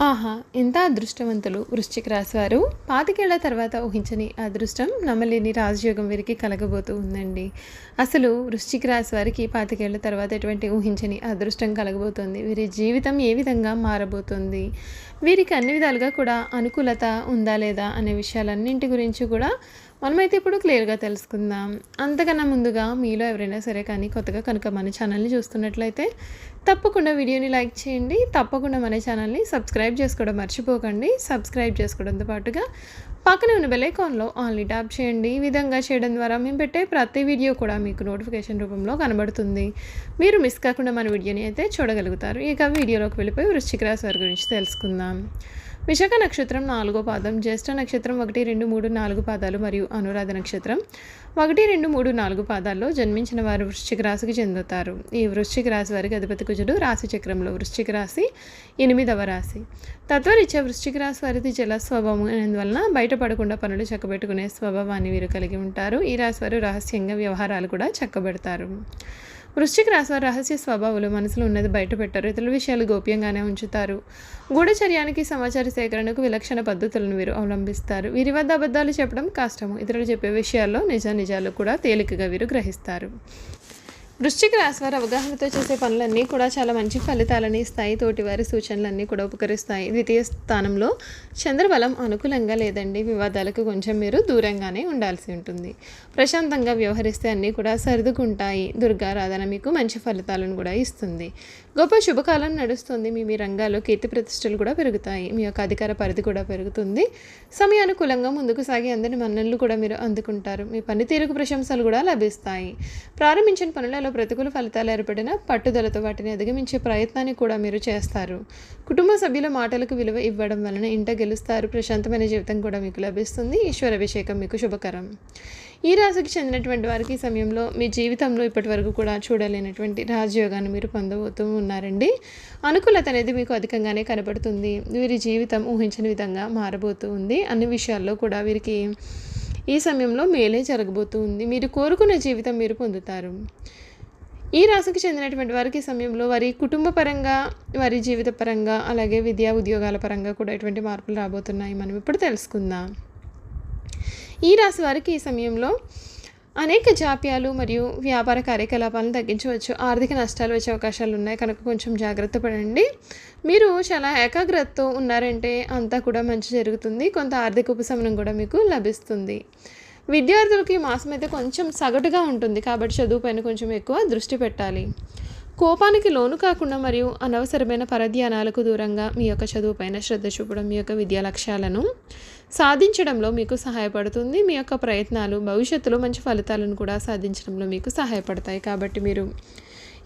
ఆహా ఎంత అదృష్టవంతులు వృశ్చిక రాశి వారు పాతికేళ్ళ తర్వాత ఊహించని అదృష్టం నమ్మలేని రాజయోగం వీరికి కలగబోతూ ఉందండి. అసలు వృశ్చిక రాశి వారికి పాతికేళ్ళ తర్వాత ఎటువంటి ఊహించని అదృష్టం కలగబోతోంది. వీరి జీవితం ఏ విధంగా మారబోతుంది. వీరికి అన్ని విధాలుగా కూడా అనుకూలత ఉందా లేదా అనే విషయాలన్నింటి గురించి కూడా మనమైతే ఇప్పుడు క్లియర్గా తెలుసుకుందాం. అంతకన్నా ముందుగా మీలో ఎవరైనా సరే కానీ కొత్తగా కనుక మన ఛానల్ని చూస్తున్నట్లయితే తప్పకుండా వీడియోని లైక్ చేయండి. తప్పకుండా మన ఛానల్ని సబ్స్క్రైబ్ చేసుకోవడం మర్చిపోకండి. సబ్స్క్రైబ్ చేసుకోవడంతో పాటుగా పక్కనే ఉన్న బెలైకాన్లో ఆన్లీ ట్యాప్ చేయండి. ఈ విధంగా చేయడం ద్వారా మేము పెట్టే ప్రతి వీడియో కూడా మీకు నోటిఫికేషన్ రూపంలో కనబడుతుంది. మీరు మిస్ కాకుండా మన వీడియోని అయితే చూడగలుగుతారు. ఇక వీడియోలోకి వెళ్ళిపోయి వృశ్చిక రాశి వారి గురించి తెలుసుకుందాం. విశాఖ నక్షత్రం నాలుగో పాదం జ్యేష్ఠ నక్షత్రం ఒకటి రెండు మూడు నాలుగు పాదాలు మరియు అనురాధ నక్షత్రం ఒకటి రెండు మూడు నాలుగు పాదాల్లో జన్మించిన వారు వృశ్చిక రాశికి చెందుతారు. ఈ వృశ్చిక రాశి వారికి అధిపతి కుజుడు రాశి చక్రంలో వృశ్చిక రాశి ఎనిమిదవ రాశి. తత్వరీత్యా వృశ్చిక రాశి వారిది జల స్వభావం అందువలన బయటపడకుండా పనులు చక్కబెట్టుకునే స్వభావాన్ని వీరు కలిగి ఉంటారు. ఈ రాశి వారు రహస్యంగా వ్యవహారాలు కూడా చక్కబెడతారు. వృశ్చిక రాశి వారి రహస్య స్వభావాలు మనసులో ఉన్నది బయట పెట్టారు ఇతరుల విషయాలు గోప్యంగానే ఉంచుతారు. గూఢచర్యానికి సమాచార సేకరణకు విలక్షణ పద్ధతులను వీరు అవలంబిస్తారు. వీరి వద్ద అబద్ధాలు చెప్పడం కష్టము. ఇతరులు చెప్పే విషయాల్లో నిజ నిజాలు కూడా తేలికగా వీరు గ్రహిస్తారు. వృశ్చిక రాశి వారు అవగాహనతో చేసే పనులన్నీ కూడా చాలా మంచి ఫలితాలని ఇస్తాయి. తోటివారి సూచనలన్నీ కూడా ఉపకరిస్తాయి. ద్వితీయ స్థానంలో చంద్రబలం అనుకూలంగా లేదండి. వివాదాలకు కొంచెం మీరు దూరంగానే ఉండాల్సి ఉంటుంది. ప్రశాంతంగా వ్యవహరిస్తే అన్నీ కూడా సర్దుకుంటాయి. దుర్గారాధన మీకు మంచి ఫలితాలను కూడా ఇస్తుంది. గొప్ప శుభకాలం నడుస్తుంది. మీ మీ రంగాల్లో కీర్తి ప్రతిష్టలు కూడా పెరుగుతాయి. మీ యొక్క అధికార పరిధి కూడా పెరుగుతుంది. సమయానుకూలంగా ముందుకు సాగి అందరి మన్ననలు కూడా మీరు అందుకుంటారు. మీ పనితీరుకు ప్రశంసలు కూడా లభిస్తాయి. ప్రారంభించిన పనులలో ప్రతికూల ఫలితాలు ఏర్పడిన పట్టుదలతో వాటిని అధిగమించే ప్రయత్నాన్ని కూడా మీరు చేస్తారు. కుటుంబ సభ్యుల మాటలకు విలువ ఇవ్వడం వలన ఇంట గెలుస్తారు. ప్రశాంతమైన జీవితం కూడా మీకు లభిస్తుంది. ఈశ్వర అభిషేకం మీకు శుభకరం. ఈ రాశికి చెందినటువంటి వారికి ఈ సమయంలో మీ జీవితంలో ఇప్పటి వరకు కూడా చూడలేనటువంటి రాజయోగాన్ని మీరు పొందబోతూ ఉన్నారండి. అనుకూలత అనేది మీకు అధికంగానే కనబడుతుంది. వీరి జీవితం ఊహించని విధంగా మారబోతూ ఉంది. అన్ని విషయాల్లో కూడా వీరికి ఈ సమయంలో మేలే జరగబోతూ ఉంది. మీరు కోరుకున్న జీవితం మీరు పొందుతారు. ఈ రాశికి చెందినటువంటి వారికి ఈ సమయంలో వారి కుటుంబ పరంగా వారి జీవిత పరంగా అలాగే విద్యా ఉద్యోగాల పరంగా కూడా ఎటువంటి మార్పులు రాబోతున్నాయి మనం ఇప్పుడు తెలుసుకుందాం. ఈ రాశి వారికి ఈ సమయంలో అనేక జాప్యాలు మరియు వ్యాపార కార్యకలాపాలను తగ్గించవచ్చు. ఆర్థిక నష్టాలు వచ్చే అవకాశాలు ఉన్నాయి. కనుక కొంచెం జాగ్రత్త పడండి. మీరు చాలా ఏకాగ్రతతో ఉన్నారంటే అంతా కూడా మంచి జరుగుతుంది. కొంత ఆర్థిక ఉపశమనం కూడా మీకు లభిస్తుంది. విద్యార్థులకి మాసం అయితే కొంచెం సగటుగా ఉంటుంది కాబట్టి చదువు పైన కొంచెం ఎక్కువ దృష్టి పెట్టాలి. కోపానికి లోను కాకుండా మరియు అనవసరమైన పరధ్యానాలకు దూరంగా మీ యొక్క చదువుపైన శ్రద్ధ చూపడం మీ యొక్క విద్యా లక్ష్యాలను సాధించడంలో మీకు సహాయపడుతుంది. మీ యొక్క ప్రయత్నాలు భవిష్యత్తులో మంచి ఫలితాలను కూడా సాధించడంలో మీకు సహాయపడతాయి. కాబట్టి మీరు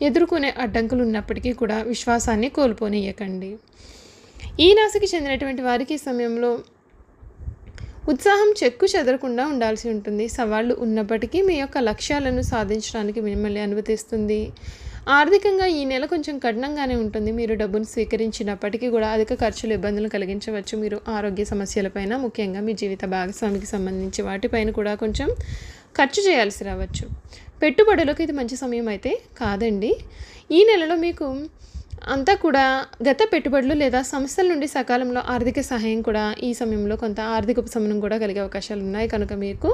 ఎదుర్కొనే అడ్డంకులు ఉన్నప్పటికీ కూడా విశ్వాసాన్ని కోల్పోనీయకండి. ఈ రాశికి చెందినటువంటి వారికి ఈ సమయంలో ఉత్సాహం చెక్కు చెదరకుండా ఉండాల్సి ఉంటుంది. సవాళ్ళు ఉన్నప్పటికీ మీ యొక్క లక్ష్యాలను సాధించడానికి మిమ్మల్ని అనుమతిస్తుంది. ఆర్థికంగా ఈ నెల కొంచెం కఠినంగానే ఉంటుంది. మీరు డబ్బును స్వీకరించినప్పటికీ కూడా అధిక ఖర్చులు ఇబ్బందులు కలిగించవచ్చు. మీరు ఆరోగ్య సమస్యలపైన ముఖ్యంగా మీ జీవిత భాగస్వామికి సంబంధించి వాటిపైన కూడా కొంచెం ఖర్చు చేయాల్సి రావచ్చు. పెట్టుబడులకు ఇది మంచి సమయం అయితే కాదండి. ఈ నెలలో మీకు అంతా కూడా గత పెట్టుబడులు లేదా సంస్థల నుండి సకాలంలో ఆర్థిక సహాయం కూడా ఈ సమయంలో కొంత ఆర్థిక ఉపశమనం కూడా కలిగే అవకాశాలు ఉన్నాయి. కనుక మీకు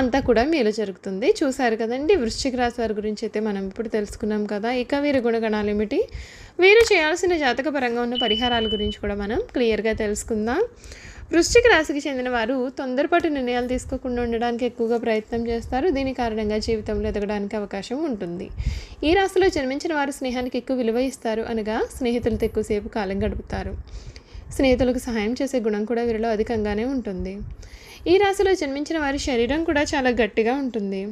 అంతా కూడా మేలు జరుగుతుంది. చూశారు కదండి వృశ్చిక రాశి వారి గురించి అయితే మనం ఇప్పుడు తెలుసుకున్నాం కదా. ఇక వీరి గుణగణాలు ఏమిటి? వీరు చేయాల్సిన జాతకపరంగా ఉన్న పరిహారాల గురించి కూడా మనం క్లియర్గా తెలుసుకుందాం. వృశ్చిక రాశికి చెందిన వారు తొందరపాటు నిర్ణయాలు తీసుకోకుండా ఉండడానికి ఎక్కువగా ప్రయత్నం చేస్తారు. దీని కారణంగా జీవితంలో ఎదగడానికి అవకాశం ఉంటుంది. ఈ రాశిలో జన్మించిన వారు స్నేహానికి ఎక్కువ విలువ ఇస్తారు అనగా స్నేహితులతో ఎక్కువసేపు కాలం గడుపుతారు. స్నేహితులకు సహాయం చేసే గుణం కూడా వీరిలో అధికంగానే ఉంటుంది. ఈ రాశిలో జన్మించిన వారి శరీరం కూడా చాలా గట్టిగా ఉంటుంది.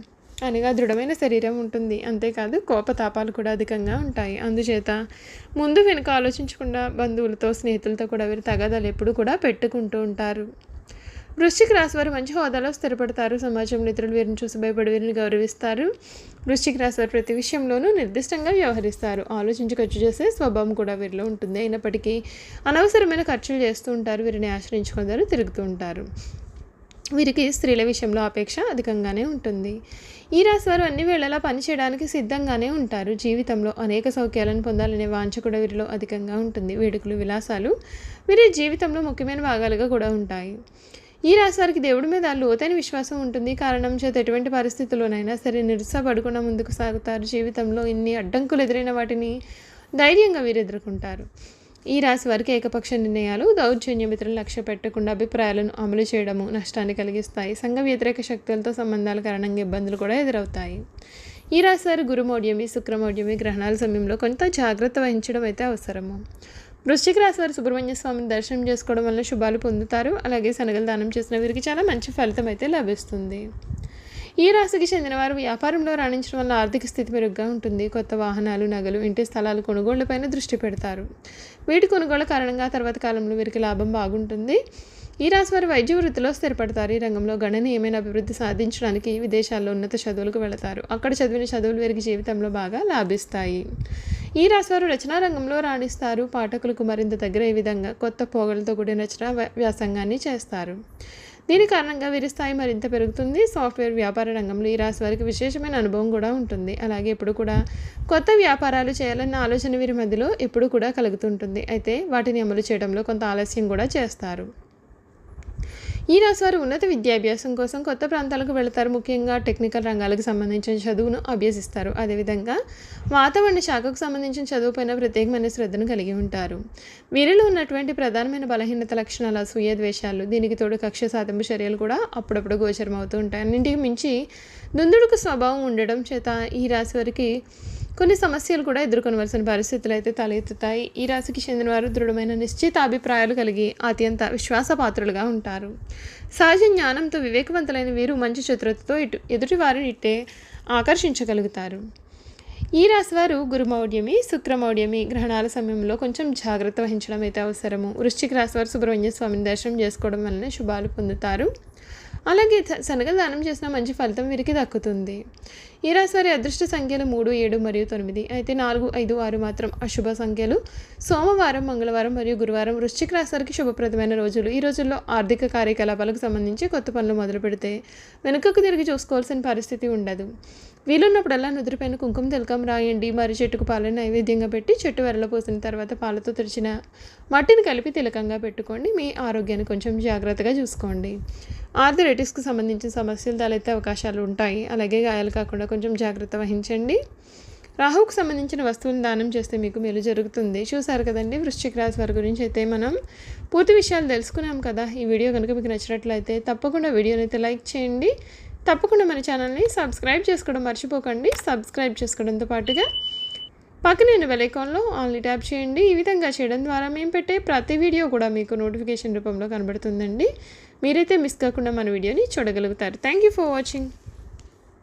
అనగా దృఢమైన శరీరం ఉంటుంది. అంతేకాదు కోపతాపాలు కూడా అధికంగా ఉంటాయి. అందుచేత ముందు వెనుక ఆలోచించకుండా బంధువులతో స్నేహితులతో కూడా వీరు తగాదాలు ఎప్పుడు కూడా పెట్టుకుంటూ ఉంటారు. వృశ్చిక రాశి వారు మంచి హోదాలో స్థిరపడతారు. సమాజంలో ఇతరులు వీరిని చూసి భయపడి వీరిని గౌరవిస్తారు. వృశ్చిక రాశి వారు ప్రతి విషయంలోనూ నిర్దిష్టంగా వ్యవహరిస్తారు. ఆలోచించి ఖర్చు చేసే స్వభావం కూడా వీరిలో ఉంటుంది. అయినప్పటికీ అనవసరమైన ఖర్చులు చేస్తూ ఉంటారు. వీరిని ఆశ్రయించుకుంటారు తిరుగుతూ ఉంటారు. వీరికి స్త్రీల విషయంలో అపేక్ష అధికంగానే ఉంటుంది. ఈ రాశి వారు అన్ని వేళలా పనిచేయడానికి సిద్ధంగానే ఉంటారు. జీవితంలో అనేక సౌఖ్యాలను పొందాలనే వాంఛ కూడా వీరిలో అధికంగా ఉంటుంది. వేడుకలు విలాసాలు వీరి జీవితంలో ముఖ్యమైన భాగాలుగా కూడా ఉంటాయి. ఈ రాశి వారికి దేవుడి మీద లోతైన విశ్వాసం ఉంటుంది. కారణం చేత ఎటువంటి పరిస్థితుల్లోనైనా సరే నిరుత్సాహపడకుండా ముందుకు సాగుతారు. జీవితంలో ఇన్ని అడ్డంకులు ఎదురైన వాటిని ధైర్యంగా వీరు ఎదుర్కొంటారు ఈ రాశి వారికి ఏకపక్ష నిర్ణయాలు దౌర్జన్య మిత్రులు లక్ష్య పెట్టకుండా అభిప్రాయాలను అమలు చేయడము నష్టాన్ని కలిగిస్తాయి. సంఘ వ్యతిరేక శక్తులతో సంబంధాల కారణంగా ఇబ్బందులు కూడా ఎదురవుతాయి. ఈ రాశి వారు గురుమౌఢ్యమి శుక్రమౌఢ్యమి గ్రహణాల సమయంలో కొంత జాగ్రత్త వహించడం అయితే అవసరము. వృశ్చిక రాశి వారు సుబ్రహ్మణ్య స్వామిని దర్శనం చేసుకోవడం వల్ల శుభాలు పొందుతారు. అలాగే శనగలు దానం చేసిన వీరికి చాలా మంచి ఫలితం అయితే లభిస్తుంది. ఈ రాశికి చెందిన వారు వ్యాపారంలో రాణించడం వల్ల ఆర్థిక స్థితి మెరుగ్గా ఉంటుంది. కొత్త వాహనాలు నగలు ఇంటి స్థలాలు కొనుగోళ్ళపైన దృష్టి పెడతారు. వీటి కొనుగోళ్ళ కారణంగా తర్వాత కాలంలో వీరికి లాభం బాగుంటుంది. ఈ రాశి వారు వైద్య వృత్తిలో స్థిరపడతారు. ఈ రంగంలో గణనీయమైన అభివృద్ధి సాధించడానికి విదేశాల్లో ఉన్నత చదువులకు వెళతారు. అక్కడ చదివిన చదువులు వీరికి జీవితంలో బాగా లాభిస్తాయి. ఈ రాశి వారు రచనా రంగంలో రాణిస్తారు. పాఠకులకు మరింత దగ్గర ఈ విధంగా కొత్త పోగలతో కూడిన రచన వ్యాసంగాన్ని చేస్తారు. దీని కారణంగా వీరి స్థాయి మరింత పెరుగుతుంది. సాఫ్ట్వేర్ వ్యాపార రంగంలో ఈ రాశి వారికి విశేషమైన అనుభవం కూడా ఉంటుంది. అలాగే ఇప్పుడు కూడా కొత్త వ్యాపారాలు చేయాలన్న ఆలోచన వీరి మధ్యలో ఎప్పుడు కూడా కలుగుతుంటుంది. అయితే వాటిని అమలు చేయడంలో కొంత ఆలస్యం కూడా చేస్తారు. ఈ రాశి వారు ఉన్నత విద్యాభ్యాసం కోసం కొత్త ప్రాంతాలకు వెళతారు. ముఖ్యంగా టెక్నికల్ రంగాలకు సంబంధించిన చదువును అభ్యసిస్తారు. అదేవిధంగా వాతావరణ శాఖకు సంబంధించిన చదువుపైన ప్రత్యేకమైన శ్రద్ధను కలిగి ఉంటారు. వీరిలో ఉన్నటువంటి ప్రధానమైన బలహీనత లక్షణాలు అసూయ ద్వేషాలు దీనికి తోడు కక్ష సాధింపు చర్యలు కూడా అప్పుడప్పుడు గోచరం అవుతూ ఉంటాయి. అన్నింటికి మించి దుందుడుకు స్వభావం ఉండడం చేత ఈ రాశి వారికి కొన్ని సమస్యలు కూడా ఎదుర్కొనవలసిన పరిస్థితులు అయితే తలెత్తుతాయి. ఈ రాశికి చెందిన వారు దృఢమైన నిశ్చిత అభిప్రాయాలు కలిగి అత్యంత విశ్వాసపాత్రులుగా ఉంటారు. సహజ జ్ఞానంతో వివేకవంతులైన వీరు మంచి చతురతతో ఇటు ఎదుటివారిని ఇట్టే ఆకర్షించగలుగుతారు. ఈ రాశివారు గురుమౌఢ్యమి శుక్రమౌఢ్యమి గ్రహణాల సమయంలో కొంచెం జాగ్రత్త వహించడం అయితే అవసరము. వృశ్చిక రాశివారు సుబ్రహ్మణ్య స్వామిని దర్శనం చేసుకోవడం వలన శుభాలు పొందుతారు. అలాగే శనగలు దానం చేసిన మంచి ఫలితం వీరికి దక్కుతుంది. ఈ రాశి వారి అదృష్ట సంఖ్యలు మూడు ఏడు మరియు తొమ్మిది. అయితే నాలుగు ఐదు ఆరు మాత్రం అశుభ సంఖ్యలు. సోమవారం మంగళవారం మరియు గురువారం వృశ్చిక రాశి వారికి శుభప్రదమైన రోజులు. ఈ రోజుల్లో ఆర్థిక కార్యకలాపాలకు సంబంధించి కొత్త పనులు మొదలు పెడితే వెనుకకు తిరిగి చూసుకోవాల్సిన పరిస్థితి ఉండదు. వీలున్నప్పుడల్లా నుదురుపైన కుంకుమ తిలకం రాయండి. మరి చెట్టుకు పాలను నైవేద్యంగా పెట్టి చెట్టు వెరలో పోసిన తర్వాత పాలతో తెరిచిన మట్టిని కలిపి తిలకంగా పెట్టుకోండి. మీ ఆరోగ్యాన్ని కొంచెం జాగ్రత్తగా చూసుకోండి. ఆర్థరైటిస్కి సంబంధించిన సమస్యలు తలెత్తే అవకాశాలు ఉంటాయి. అలాగే గాయాలు కాకుండా కొంచెం జాగ్రత్త వహించండి. రాహుకు సంబంధించిన వస్తువులను దానం చేస్తే మీకు మేలు జరుగుతుంది. చూసారు కదండి వృశ్చిక రాశి వారి గురించి అయితే మనం పూర్తి విషయాలు తెలుసుకున్నాం కదా. ఈ వీడియో కనుక మీకు నచ్చినట్లయితే తప్పకుండా వీడియోని అయితే లైక్ చేయండి. తప్పకుండా మన ఛానల్ని సబ్స్క్రైబ్ చేసుకోవడం మర్చిపోకండి. సబ్స్క్రైబ్ చేసుకోవడంతో పాటుగా పక్కనే వెలైకాన్లో ఆన్లీ ట్యాప్ చేయండి. ఈ విధంగా చేయడం ద్వారా మేము పెట్టే ప్రతి వీడియో కూడా మీకు నోటిఫికేషన్ రూపంలో కనబడుతుందండి. మీరైతే మిస్ కాకుండా మన వీడియోని చూడగలుగుతారు. Thank you for watching